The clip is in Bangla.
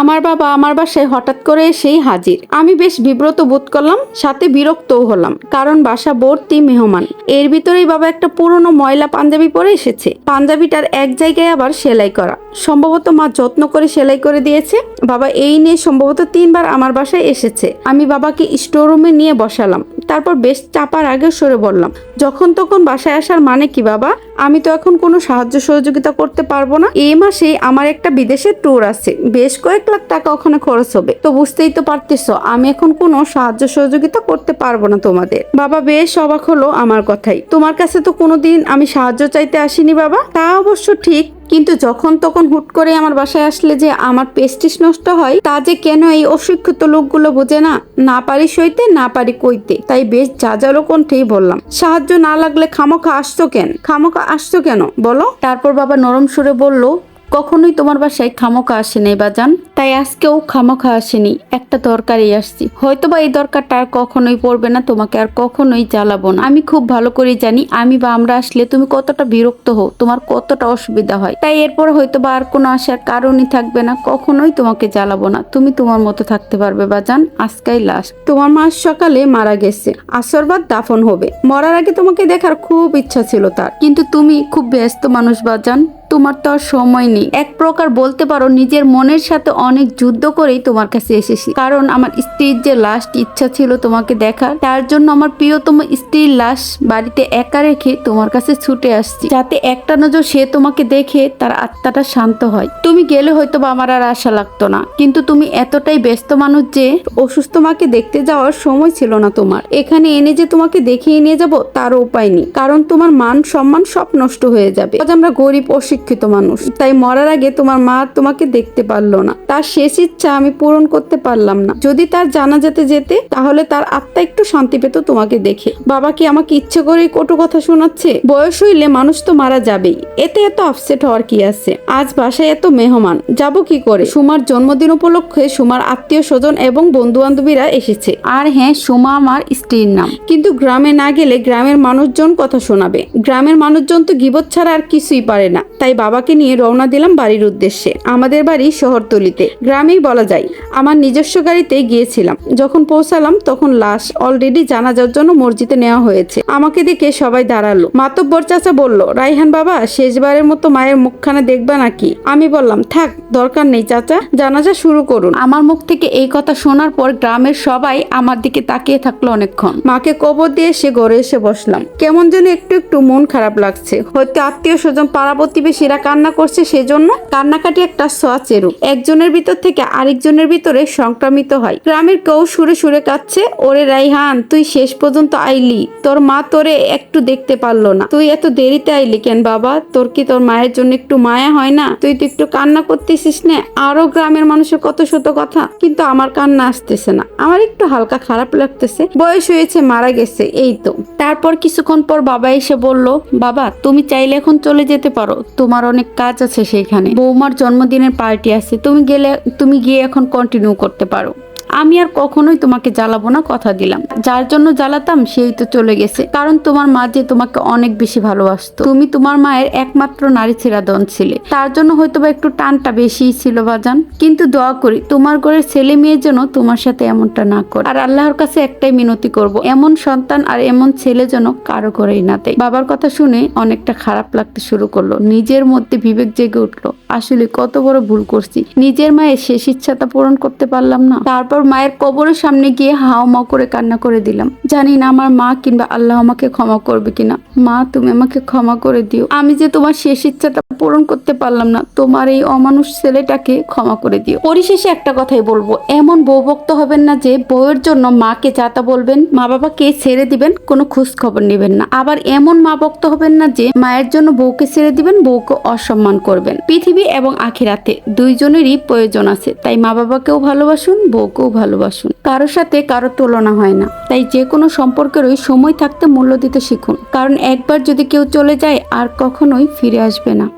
আমার বাবা আমার বাসায় হঠাৎ করে এসেই হাজির। আমি বেশ বিব্রত বোধ করলাম, সাথে বিরক্তও হলাম, কারণ বাসা ভর্তি মেহমান। এর ভিতরেই বাবা একটা পুরনো ময়লা পাঞ্জাবি পরে এসেছে। পাঞ্জাবিটার এক জায়গায় আবার সেলাই করা। সম্ভবত মা যত্ন করে সেলাই করে দিয়েছে। বাবা এই নিয়ে সম্ভবত তিনবার আমার বাসায় এসেছে। আমি বাবাকে স্টোররুমে নিয়ে বসালাম। তারপর বেশ চাপার আগে সরে বললাম, যখন তখন বাসায় আসার মানে কি বাবা? আমি তো এখন কোনো সাহায্য সহযোগিতা করতে পারব না। এই মাসে আমার একটা বিদেশের ট্যুর আছে। বেশ কয়েক লাখ টাকা ওখানে খরচ হবে। তো বুঝতেই তো পারতেছো, আমি এখন কোনো সাহায্য সহযোগিতা করতে পারব না তোমাদের। বাবা বেশ অবাক হলো আমার কথাই। তোমার কাছে তো কোনোদিন আমি সাহায্য চাইতে আসিনি বাবা? তা অবশ্য ঠিক কিন্তু যখন তখন হুট করে আমার বাসায় আসলে যে আমার পেস্টিস নষ্ট হয়, তা যে কেন এই অশিক্ষিত লোকগুলো বোঝে না? না পারি সইতে, না পারি কইতে। তাই বেশ যা যাজালো কণ্ঠেই বললাম, সাহায্য না লাগলে খামোখা আসতো কেন? খামোখা আসতো কেন? বলো। তারপর বাবা নরম সুরে বলল, কখনোই তোমার বাসায় খামোখা নাই, বাজান। তাই আজকেও খামোখা আসেনি, একটা দরকারই আসছি। হয়তোবা এই দরকারটা আর কখনোই পড়বে না, তোমাকে আর কখনোই জ্বালাবো না। আমি খুব ভালো করে জানি, আমি বা আমরা আসলে তুমি কতটা বিরক্ত হও, তোমার কতটা অসুবিধা হয়। তাই এরপর হয়তোবা আর কোনো আসার কারণই থাকবে না, কখনোই তোমাকে জ্বালাবো না। তুমি তোমার মতো থাকতে পারবে বা বাজান আজকাই লাস্ট তোমার মা সকালে মারা গেছে আসরবাদ দাফন হবে। মরার আগে তোমাকে দেখার খুব ইচ্ছা ছিল তার। কিন্তু তুমি খুব ব্যস্ত মানুষ বাজান তোমার তো আর সময় নেই। এক প্রকার বলতে পারো, নিজের মনের সাথে অনেক যুদ্ধ করেই তোমার কাছে এসেছি। কারণ আমার স্ত্রীর যে লাস্ট ইচ্ছা ছিল তোমাকে দেখার, তার জন্য আমার প্রিয়তম স্ত্রীর লাশ বাড়িতে একা রেখে তোমার কাছে ছুটে আসছি। যাতে একটা নজর সে তোমাকে দেখে তার আত্মাটা শান্ত হয়। তুমি গেলে হয়তো বা আমার আর আশা লাগতো না। কিন্তু তুমি এতটাই ব্যস্ত মানুষ যে অসুস্থ মাকে দেখতে যাওয়ার সময় ছিল না তোমার। এখানে এনে যে তোমাকে দেখিয়ে নিয়ে যাব তার উপায় নেই। কারণ তোমার মান সম্মান সব নষ্ট হয়ে যাবে। আজ আমরা গরিব, অশিক্ষিত মানুষ। তাই মরার আগে তোমার মা তোমাকে দেখতে পারল না। তার শেষ ইচ্ছা আমি পূরণ করতে পারলাম না। যদি তার জানা যেতে যেতে তাহলে তার আত্মা একটু শান্তি পেত তোমাকে দেখে। বাবা কি আমাকে ইচ্ছে করে কটু কথা শোনাচ্ছে? বয়স হইলে মানুষ তো মারা যাবেই। এতে এত আপসেট হওয়ার কি আছে? আজ বাসায় এত মেহমান। যাব কি করে? সুমার জন্মদিন উপলক্ষে সুমার আত্মীয় স্বজন এবং বন্ধু বান্ধবীরা এসেছে। আর হ্যাঁ সুমা আমার স্ত্রীর নাম। কিন্তু গ্রামে না গেলে গ্রামের মানুষজন কথা শোনাবে। গ্রামের মানুষজন তো গিবত ছাড়া আর কিছুই পারে না। তাই বাবাকে নিয়ে রওনা দিলাম বাড়ির উদ্দেশ্যে। আমাদের বাড়ি শহরতলিতে। গ্রামেই বলা যায় আমার নিজস্ব গাড়িতে গিয়েছিলাম। যখন পৌঁছালাম তখন লাশ অলরেডি জানাজার জন্য মসজিদে নেওয়া হয়েছে। আমাকে দেখে সবাই দাঁড়াল। মাতব্বর চাচা বলল রাইহান বাবা শেষবারের মতো মায়ের মুখখানা দেখবা নাকি? আমি বললাম থাক দরকার নেই চাচা জানাজা শুরু করুন। আমার মুখ থেকে এই কথা শোনার পর গ্রামের সবাই আমার দিকে তাকিয়ে থাকল অনেকক্ষণ। মাকে কবর দিয়ে সে ঘরে এসে বসলাম। কেমন যেন একটু একটু মন খারাপ লাগছে। হয়তো আত্মীয় স্বজন পাড়া প্রতিবেশীরা কান্না করছে সেজন্য কান্নাকাটি একটা সোয়া চেরু একজনের ভিতর থেকে আরেকজনের ভিতরে সংক্রামিত হয়। গ্রামের কেউ সুরে সুরে কাচ্ছে ওরে রাইহান, তুই শেষ পর্যন্ত আইলি। তোর মা তোরে একটু দেখতে পারল না। তুই এত দেরিতে আইলি কেন বাবা? তোর কি তোর মায়ের জন্য একটু মায়া হয় না? তুই তো একটু কান্না করতেছিস না। আরও গ্রামের মানুষের কত শত কথা। কিন্তু আমার কান্না আসতেছে না। আমার একটু হালকা খারাপ লাগতেছে। বয়স হয়েছে, মারা গেছে, এই তো। তারপর কিছুক্ষণ পর বাবা এসে বলল, বাবা, তুমি চাইলে এখন চলে যেতে পারো। তোমার অনেক কাজ আছে সেইখানে বৌমার জন্মদিনের পার্টি আছে। তুমি গেলে তুমি গিয়ে এখন কন্টিনিউ করতে পারো। আমি আর কখনোই তোমাকে জ্বালাবো না, কথা দিলাম। যার জন্য জ্বালাতাম, সেই তো চলে গেছে। কারণ তোমার মা যে তোমাকে অনেক বেশি ভালোবাসতো। তুমি তোমার মায়ের একমাত্র নারী ছেড়াদন ছিলে। তার জন্য হয়তো বা একটু টানটা বেশিই ছিল, বাজান। কিন্তু দোয়া করি, তোমার ঘরের ছেলে মেয়ে যেন তোমার সাথে এমনটা না করে। আর আল্লাহর কাছে একটাই মিনতি করব, এমন সন্তান আর এমন ছেলে যেন কারও করেই না দেয়। বাবার কথা শুনে অনেকটা খারাপ লাগতে শুরু করল। নিজের মধ্যে বিবেক জেগে উঠল, আসলে কত বড় ভুল করছি। নিজের মায়ের শেষ ইচ্ছাটা পূরণ করতে পারলাম না। তারপর মায়ের কবরের সামনে গিয়ে হাও মাও করে কান্না করে দিলাম। জানি না আমার মা কিংবা আল্লাহ আমাকে ক্ষমা করবে কিনা। মা, তুমি আমাকে ক্ষমা করে দিও। আমি যে তোমার শেষ ইচ্ছাটা পূরণ করতে পারলাম না, তোমার এই অমানুষ ছেলেটাকে ক্ষমা করে দিও। পরিশেষে একটা কথাই বলব, এমন বউ ভক্ত হবেন না যে বউয়ের জন্য মাকে যাতা বলবেন, মা বাবাকে ছেড়ে দিবেন, কোনো খোঁজ খবর নেবেন না। আবার এমন মা ভক্ত হবেন না যে মায়ের জন্য বউকে ছেড়ে দিবেন, বউকে অসম্মান করবেন। পৃথিবী এবং আখিরাতে দুইজনেরই প্রয়োজন আছে, তাই মা বাবাকেও ভালোবাসুন, বউকেও ভালোবাসুন। কারোর সাথে কারোর তুলনা হয় না। তাই যে কোনো সম্পর্কেরই সময় থাকতে মূল্য দিতে শিখুন। কারণ একবার যদি কেউ চলে যায়, আর কখনোই ফিরে আসবে না।